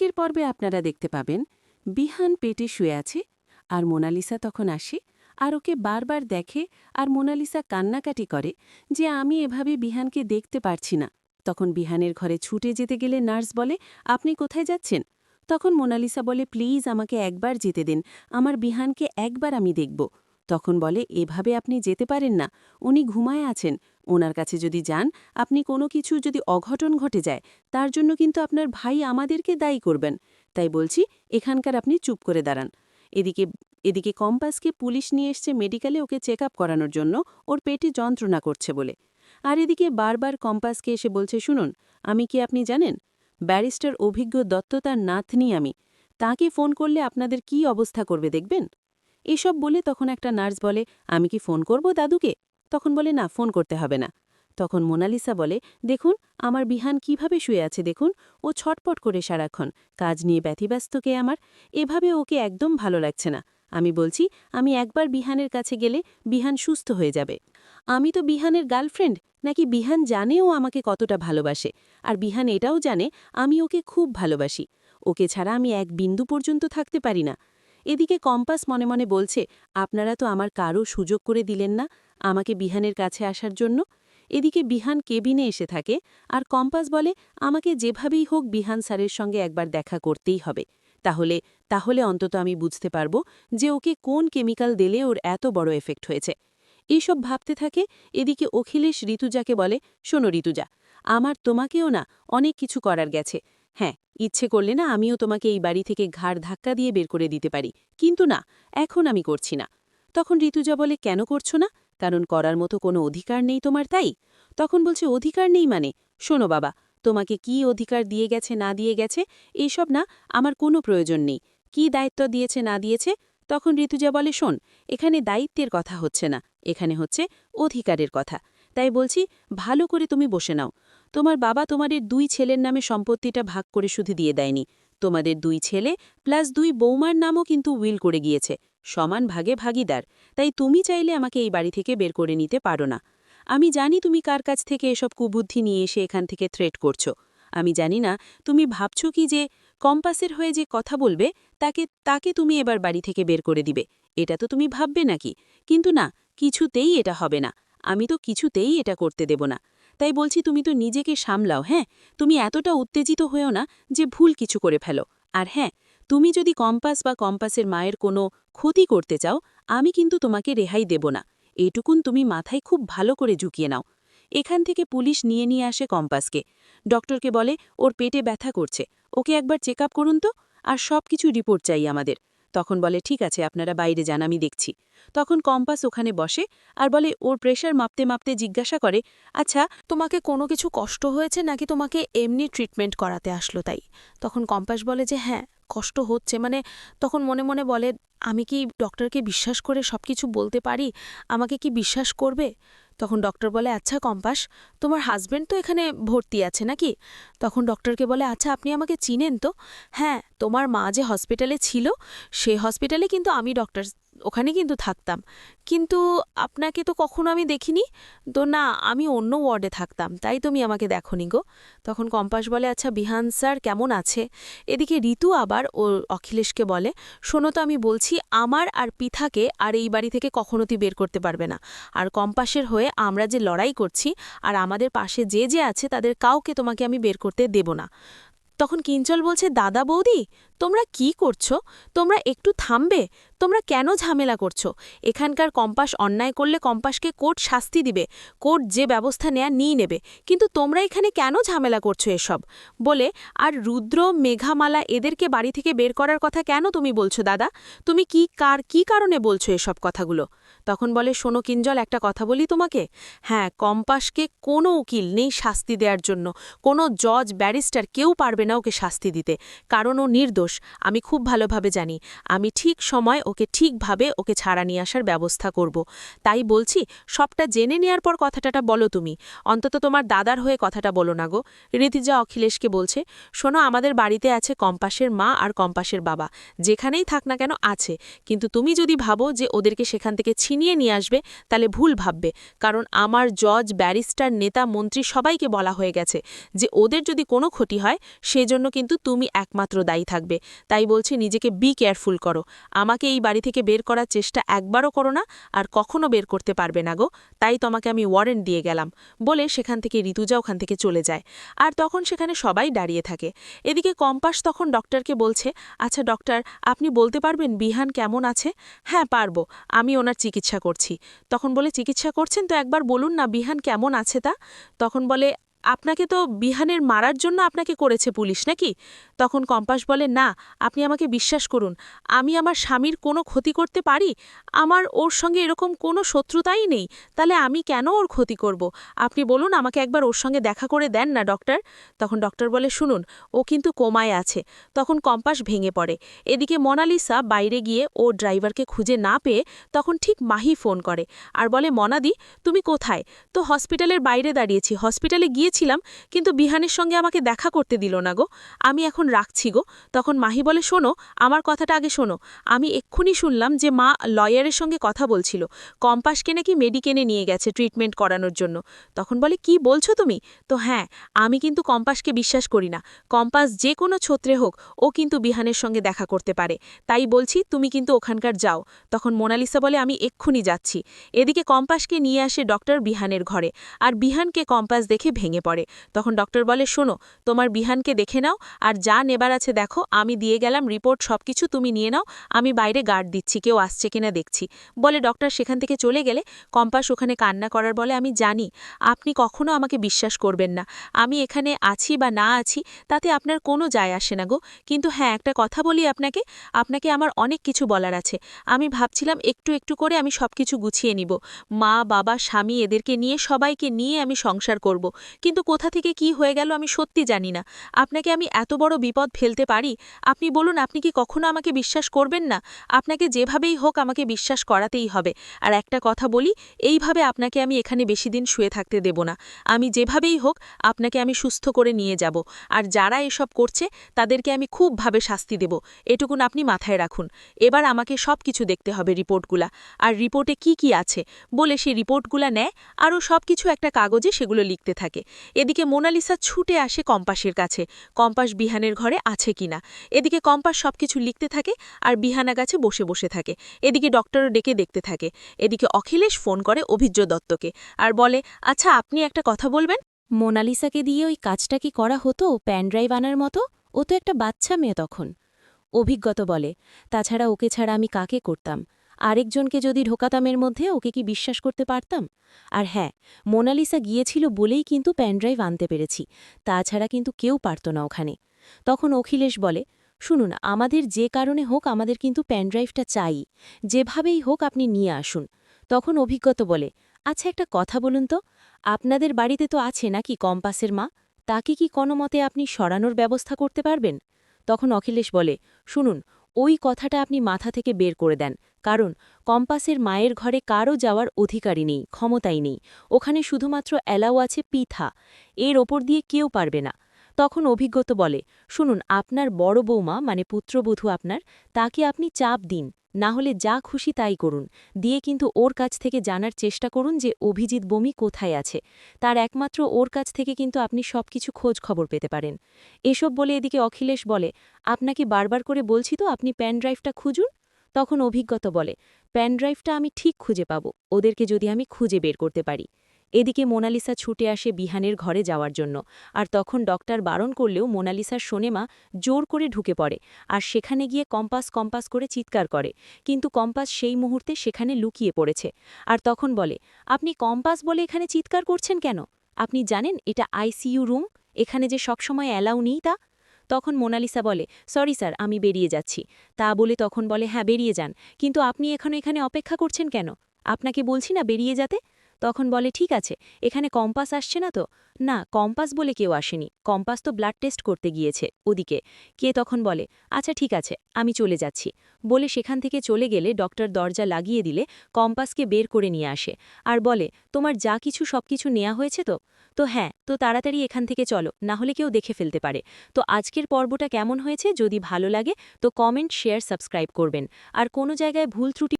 আজকের পর্বে আপনারা দেখতে পাবেন, বিহান পেটে শুয়ে আছে আর মোনালিসা তখন আসে আর ওকে বারবার দেখে আর মোনালিসা কান্নাকাটি করে যে আমি এভাবে বিহানকে দেখতে পারছি না। তখন বিহানের ঘরে ছুটে যেতে গেলে নার্স বলে, আপনি কোথায় যাচ্ছেন? তখন মোনালিসা বলে, প্লিজ আমাকে একবার যেতে দিন, আমার বিহানকে একবার আমি দেখব। তখন বলে, এভাবে আপনি যেতে পারেন না, উনি ঘুমায় আছেন। ওনার কাছে যদি যান, আপনি কোনো কিছু যদি অঘটন ঘটে যায়, তার জন্য কিন্তু আপনার ভাই আমাদেরকে দায়ী করবেন। তাই বলছি, এখানকার আপনি চুপ করে দাঁড়ান। এদিকে এদিকে কম্পাসকে পুলিশ নিয়ে এসছে মেডিকেলে ওকে চেক করানোর জন্য, ওর পেটে যন্ত্রণা করছে বলে। আর এদিকে বারবার কম্পাসকে এসে বলছে, শুনুন, আমি কি আপনি জানেন? ব্যারিস্টার অভিজ্ঞ দত্ত তার নাতনি আমি। তাকে ফোন করলে আপনাদের কি অবস্থা করবে দেখবেন? এসব বলে তখন একটা নার্স বলে, আমি কি ফোন করব দাদুকে? তখন বলে, না, ফোন করতে হবে না। তখন মোনালিসা বলে, দেখুন, আমার বিহান কীভাবে শুয়ে আছে দেখুন, ও ছটপট করে সারাক্ষণ, কাজ নিয়ে ব্যতিব্যস্ত কে আমার, এভাবে ওকে একদম ভালো লাগছে না। আমি বলছি, আমি একবার বিহানের কাছে গেলে বিহান সুস্থ হয়ে যাবে। আমি তো বিহানের গার্লফ্রেন্ড, নাকি বিহান জানে ও আমাকে কতটা ভালোবাসে? আর বিহান এটাও জানে, আমি ওকে খুব ভালোবাসি। ওকে ছাড়া আমি এক বিন্দু পর্যন্ত থাকতে পারি না। এদিকে কম্পাস মনে মনে বলছে, আপনারা তো আমার কারও সুযোগ করে দিলেন না আমাকে বিহানের কাছে আসার জন্য। এদিকে বিহান কেবিনে এসে থাকে আর কম্পাস বলে, আমাকে যেভাবেই হোক বিহান স্যারের সঙ্গে একবার দেখা করতেই হবে। তাহলে তাহলে অন্তত আমি বুঝতে পারব যে ওকে কোন কেমিক্যাল দিলে ওর এত বড় এফেক্ট হয়েছে। এইসব ভাবতে থাকে, এদিকে অখিলেশ ঋতুজাকে বলে, শোনো ঋতুজা, আমার তোমাকেও না অনেক কিছু করার গেছে। হ্যাঁ ইচ্ছে করলে না আমিও তোমাকে এই বাড়ি থেকে ঘাড় ধাক্কা দিয়ে বের করে দিতে পারি। কিন্তু না, এখন আমি করছি না। তখন ঋতুজা বলে, কেন করছ না? কারণ করার মতো কোনো অধিকার নেই তোমার, তাই? তখন বলছে, অধিকার নেই মানে? শোনো বাবা, তোমাকে কি অধিকার দিয়ে গেছে, না দিয়ে গেছে এইসব না আমার কোনো প্রয়োজন নেই। কি দায়িত্ব দিয়েছে, না দিয়েছে? তখন ঋতুজা বলে, শোন, এখানে দায়িত্বের কথা হচ্ছে না, এখানে হচ্ছে অধিকারের কথা। তাই বলছি, ভালো করে তুমি বসে নাও। তোমার বাবা তোমাদের দুই ছেলের নামে সম্পত্তিটা ভাগ করে শুধু দিয়ে দেয়নি। তোমাদের দুই ছেলে প্লাস দুই বৌমার নামও কিন্তু উইল করে গিয়েছে, সমান ভাগে ভাগিদার। তাই তুমি চাইলে আমাকে এই বাড়ি থেকে বের করে নিতে পারো না। আমি জানি তুমি কার কাছ থেকে এসব কুবুদ্ধি নিয়ে এসে এখান থেকে থ্রেট করছ। আমি জানি না, তুমি ভাবছ কি যে কম্পাসের হয়ে যে কথা বলবে, তাকে তাকে তুমি এবার বাড়ি থেকে বের করে দিবে। এটা তো তুমি ভাববে নাকি? কিন্তু না, কিছুতেই এটা হবে না। আমি তো কিছুতেই এটা করতে দেব না। তাই বলছি, তুমি তো নিজেকে সামলাও হ্যাঁ? তুমি এতটা উত্তেজিত হয়েও না যে ভুল কিছু করে ফেলো। আর হ্যাঁ তুমি যদি কম্পাস বা কম্পাসের মায়ের কোনো ক্ষতি করতে চাও, আমি কিন্তু তোমাকে রেহাই দেব না। এটুকুন তুমি মাথায় খুব ভালো করে ঝুঁকিয়ে নাও। এখান থেকে পুলিশ নিয়ে নিয়ে আসে কম্পাসকে। ডক্টরকে বলে, ওর পেটে ব্যথা করছে। ওকে একবার চেক করুন তো, আর সব কিছু রিপোর্ট চাই আমাদের। তখন বলে, ঠিক আছে, আপনারা বাইরে যান, আমি দেখছি। তখন কম্পাস ওখানে বসে আর বলে, ওর প্রেশার মাপতে মাপতে জিজ্ঞাসা করে আচ্ছা তোমাকে কোনো কিছু কষ্ট হয়েছে নাকি তোমাকে এমনি ট্রিটমেন্ট করাতে আসলো তাই? তখন কম্পাস বলে যে হ্যাঁ কষ্ট হচ্ছে। মানে তখন মনে মনে বলে, আমি কি ডক্টরকে বিশ্বাস করে সব কিছু বলতে পারি? আমাকে কি বিশ্বাস করবে? তখন ডক্টর বলে আচ্ছা কম্পাস, তোমার হাজব্যান্ড তো এখানে ভর্তি আছে নাকি? তখন ডক্টরকে বলে আচ্ছা আপনি আমাকে চিনেন তো? হ্যাঁ তোমার মা যে হসপিটালে ছিল সে হসপিটালে কিন্তু আমি ডক্টর ওখানে কিন্তু থাকতাম। কিন্তু আপনাকে তো কখনো আমি দেখিনি? তো না, আমি অন্য ওয়ার্ডে থাকতাম। তাই তুমি আমাকে দেখনি গো। তখন কম্পাস বলে আচ্ছা বিহান স্যার কেমন আছে? এদিকে ঋতু আবার ও অখিলেশকে বলে, শোনো তো, আমি বলছি, আমার আর পিথাকে আর এই বাড়ি থেকে কখনো তুই বের করতে পারবে না। আর কম্পাসের হয়ে আমরা যে লড়াই করছি, আর আমাদের পাশে যে যে আছে, তাদের কাউকে তোমাকে আমি বের করতে দেব না। তখন কিঞ্চল বলছে, দাদা বৌদি, তোমরা কি করছ? তোমরা একটু থামবে? তোমরা কেন ঝামেলা করছ? এখানকার কম্পাস অন্যায় করলে কম্পাসকে কোর্ট শাস্তি দিবে, কোর্ট যে ব্যবস্থা নেয়া নিয়ে নেবে। কিন্তু তোমরা এখানে কেন ঝামেলা করছ এসব? বলে, আর রুদ্র, মেঘামালা এদেরকে বাড়ি থেকে বের করার কথা কেন তুমি বলছো দাদা? তুমি কি কার, কি কারণে বলছো এসব কথাগুলো? তখন বলে, শোনো কিঞ্জল, একটা কথা বলি তোমাকে। হ্যাঁ কম্পাসকে কোনো উকিল নেই শাস্তি দেওয়ার জন্য। কোনো জজ, ব্যারিস্টার কেউ পারবে না ওকে শাস্তি দিতে। কারণ ও নির্দোষ। আমি খুব ভালোভাবে জানি। আমি ঠিক সময় ওকে ঠিকভাবে ওকে ছাড়া নিয়ে আসার ব্যবস্থা করব। তাই বলছি, সবটা জেনে নেয়ার পর কথাটা বলো তুমি। অন্তত তোমার দাদার হয়ে কথাটা বলো না গো। ঋতিজা অখিলেশকে বলছে, শোনো, আমাদের বাড়িতে আছে কম্পাসের মা আর কম্পাসের বাবা। যেখানেই থাক না কেন আছে। কিন্তু তুমি যদি ভাবো যে ওদেরকে সেখান থেকে ছিনিয়ে নিয়ে আসবে, তাহলে ভুল ভাববে। কারণ আমার জজ, ব্যারিস্টার, নেতা, মন্ত্রী সবাইকে বলা হয়ে গেছে যে ওদের যদি কোনো ক্ষতি হয়, সেজন্য কিন্তু তুমি একমাত্র দায়ী থাকবে। তাই বলছি, নিজেকে বি কেয়ারফুল করো। আমাকে এই বাড়ি থেকে বের করার চেষ্টা একবারও করো না আর কখনো বের করতে পারবে না গো। তাই তোমাকে আমি ওয়ারেন্ট দিয়ে গেলাম। বলে সেখান থেকে ঋতুজা ওখান থেকে চলে যায়। আর তখন সেখানে সবাই দাঁড়িয়ে থাকে। এদিকে কম্পাস তখন ডক্টরকে বলছে আচ্ছা ডক্টর, আপনি বলতে পারবেন বিহান কেমন আছে? হ্যাঁ পারব। আমি ওনার চিকিৎসা করছি। তখন বলে, চিকিৎসা করছেন? তো একবার বলুন না বিহান কেমন আছে তা? তখন বলে আপনাকে তো বিহানের মারার জন্য আপনাকে করেছে পুলিশ নাকি? তখন কম্পাস বলে, না, আপনি আমাকে বিশ্বাস করুন। আমি আমার স্বামীর কোনো ক্ষতি করতে পারি? আমার ওর সঙ্গে এরকম কোনো শত্রুতাই নেই। তাহলে আমি কেন ওর ক্ষতি করব? আপনি বলুন, আমাকে একবার ওর সঙ্গে দেখা করে দেন না, ডক্টর? তখন ডক্টর বলে, শুনুন, ও কিন্তু কোমায় আছে। তখন কম্পাস ভেঙে পড়ে। এদিকে মনালিসা বাইরে গিয়ে ও ড্রাইভারকে খুঁজে না পেয়ে তখন ঠিক মাহি ফোন করে। আর বলে, মনাদি, তুমি কোথায়? তো হসপিটালের বাইরে দাঁড়িয়েছি। হসপিটালে গিয়েছিলাম, কিন্তু বিহানের সঙ্গে আমাকে দেখা করতে দিল না গো। আমি এখন রাখছি গো। তখন মাহি বলে, শোনো, আমার কথাটা আগে শোনো। আমি এক্ষুনি শুনলাম যে মা লয়ারের সঙ্গে কথা বলছিল। কম্পাসকে নাকি মেডিকেনে নিয়ে গেছে ট্রিটমেন্ট করানোর জন্য। তখন বলে, কি বলছো তুমি? তো হ্যাঁ আমি কিন্তু কম্পাসকে বিশ্বাস করি না। কম্পাস যে কোনো ছত্রে হোক, ও কিন্তু বিহানের সঙ্গে দেখা করতে পারে। তাই বলছি, তুমি কিন্তু ওখানকার যাও। তখন মোনালিসা বলে, আমি এক্ষুনি যাচ্ছি। এদিকে কম্পাসকে নিয়ে আসে ডক্টর বিহানের ঘরে। আর বিহানকে কম্পাস দেখে ভেঙে পড়ে। তখন ডক্টর বলে, শোনো, তোমার বিহানকে দেখে নাও আর যা নেবার আছে দেখো, আমি দিয়ে গেলাম, রিপোর্ট সবকিছু তুমি নিয়ে নাও, আমি বাইরে গার্ড দিচ্ছি, কেউ আসছে কিনা দেখছি। বলে ডক্টর সেখান থেকে চলে গেলে কম্পাস ওখানে কান্না করার বলে, আমি জানি, আপনি কখনো আমাকে বিশ্বাস করবেন না। আমি এখানে আছি বা না আছি, তাতে আপনার কোনো যায় আসে না গো। কিন্তু হ্যাঁ একটা কথা বলি আপনাকে আপনাকে আমার অনেক কিছু বলার আছে। আমি ভাবছিলাম একটু একটু করে আমি সব কিছু গুছিয়ে নিব। মা, বাবা, স্বামী এদেরকে নিয়ে, সবাইকে নিয়ে আমি সংসার করব। কিন্তু কোথা থেকে কি হয়ে গেল আমি সত্যি জানি না। আপনাকে আমি এত বড় বিপদ ফেলতে পারি? আপনি বলুন, আপনি কি কখনো আমাকে বিশ্বাস করবেন না? আপনাকে যেভাবেই হোক আমাকে বিশ্বাস করাতেই হবে। আর একটা কথা বলি, এইভাবে আপনাকে আমি এখানে বেশি দিন শুয়ে থাকতে দেব না। আমি যেভাবেই হোক আপনাকে আমি সুস্থ করে নিয়ে যাব। আর যারা এসব করছে, তাদেরকে আমি খুবভাবে শাস্তি দেব। এটুকুন আপনি মাথায় রাখুন। এবার আমাকে সব কিছু দেখতে হবে রিপোর্টগুলা। আর রিপোর্টে কি কি আছে? বলে সেই রিপোর্টগুলা নেয়, আরও সব কিছু একটা কাগজে সেগুলো লিখতে থাকে। এদিকে মোনালিসা ছুটে আসে কম্পাসের কাছে। কম্পাস বিহানের ঘরে আছে কিনা? এদিকে কম্পাস সবকিছু লিখতে থাকে আর বিহানা গাছে বসে বসে থাকে। এদিকে ডক্টরও ডেকে দেখতে থাকে। এদিকে অখিলেশ ফোন করে অভিজ্ঞ দত্তকে আর বলে আচ্ছা আপনি একটা কথা বলবেন? মোনালিসাকে দিয়ে ওই কাজটা কি করা হতো প্যানড্রাইভ আনার মতো? ও তো একটা বাচ্চা মেয়ে তখন। অভিজ্ঞত বলে, তাছাড়া ওকে ছাড়া আমি কাকে করতাম? আরেকজনকে যদি ঢোকাতাম এর মধ্যে ওকে কি বিশ্বাস করতে পারতাম? আর হ্যাঁ মোনালিসা গিয়েছিল বলেই কিন্তু প্যানড্রাইভ আনতে পেরেছি, তাছাড়া কিন্তু কেউ পারত না ওখানে। তখন অখিলেশ বলে, শুনুন, আমাদের যে কারণে হোক আমাদের কিন্তু প্যানড্রাইভটা চাই, যেভাবেই হোক আপনি নিয়ে আসুন। তখন অভিজ্ঞত বলে আচ্ছা একটা কথা বলুন তো, আপনাদের বাড়িতে তো আছে নাকি কম্পাসের মা? তাকে কি কোনো মতে আপনি সরানোর ব্যবস্থা করতে পারবেন? তখন অখিলেশ বলে, শুনুন ওই কথাটা আপনি মাথা থেকে বের করে দেন, কারণ কম্পাসের মায়ের ঘরে কারও যাওয়ার অধিকারই নেই, ক্ষমতাই নেই। ওখানে শুধুমাত্র অ্যালাও আছে পিথা। এর ওপর দিয়ে কেউ পারবে না। তখন অভিজ্ঞত বলে, শুনুন, আপনার বড় বৌমা মানে পুত্রবধূ আপনার, তাকে আপনি চাপ দিন, না হলে যা খুশি তাই করুন, দিয়ে কিন্তু ওর কাছ থেকে জানার চেষ্টা করুন যে অভিজিৎ বমি কোথায় আছে। তার একমাত্র ওর কাছ থেকে কিন্তু আপনি সবকিছু খোঁজ খবর পেতে পারেন। এসব বলে এদিকে অখিলেশ বলে, আপনাকে বারবার করে বলছি তো, আপনি প্যান ড্রাইভটা খুঁজুন? তখন অভিজ্ঞত বলে প্যান ড্রাইভটা আমি ঠিক খুঁজে পাব, ওদেরকে যদি আমি খুঁজে বের করতে পারি। এদিকে মোনালিসা ছুটে আসে বিহানের ঘরে যাওয়ার জন্য, আর তখন ডক্টর বারণ করলেও মোনালিসার সোনেমা জোর করে ঢুকে পড়ে, আর সেখানে গিয়ে কম্পাস কম্পাস করে চিৎকার করে, কিন্তু কম্পাস সেই মুহূর্তে সেখানে লুকিয়ে পড়েছে, আর তখন বলে, আপনি কম্পাস বলে এখানে চিৎকার করছেন কেন? আপনি জানেন এটা আইসিইউ রুম? এখানে যে সবসময় অ্যালাউ নেই তা? তখন মোনালিসা বলে, সরি স্যার, আমি বেরিয়ে যাচ্ছি। তা বলে তখন বলে হ্যাঁ বেরিয়ে যান, কিন্তু আপনি এখন এখানে অপেক্ষা করছেন কেন? আপনাকে বলছি না বেরিয়ে যেতে? তখন বলে, ঠিক আছে, এখানে কম্পাস আসছে না তো? না, কম্পাস বলে কেউ আসেনি। কম্পাস তো ব্লাড টেস্ট করতে গিয়েছে ওদিকে। কে তখন বলে আচ্ছা ঠিক আছে, আমি চলে যাচ্ছি। বলে সেখান থেকে চলে গেলে ডক্টর দরজা লাগিয়ে দিলে কম্পাসকে বের করে নিয়ে আসে আর বলে, তোমার যা কিছু সবকিছু নেওয়া হয়েছে তো? তো হ্যাঁ তো তাড়াতাড়ি এখান থেকে চলো, না হলে কেউ দেখে ফেলতে পারে। তো আজকের পর্বটা কেমন হয়েছে? যদি ভালো লাগে, তো কমেন্ট, শেয়ার, সাবস্ক্রাইব করবেন। আর কোনো জায়গায় ভুল ত্রুটি